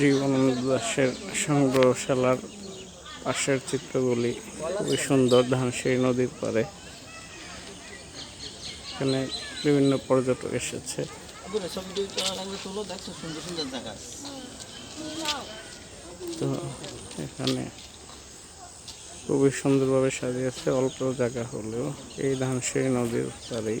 জীবনানন্দ দাসের সংগ্রহশালার পাশের চিত্রগুলি খুবই সুন্দর ধানসিঁড়ি নদীর পাড়ে। এখানে বিভিন্ন পর্যটক এসেছে। তো এখানে খুবই সুন্দরভাবে সাজিয়েছে অল্প জায়গা হলেও। এই ধানসিঁড়ি নদীর পাড়েই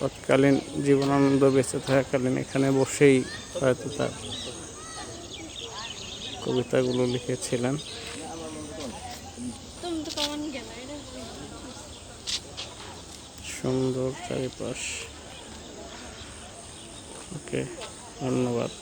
তৎকালীন জীবনানন্দ বেঁচে থাকাকালীন এখানে বসেই হয়তো তার কবিতাগুলো লিখেছিলেন। সুন্দর চারিপাশ। ওকে ধন্যবাদ।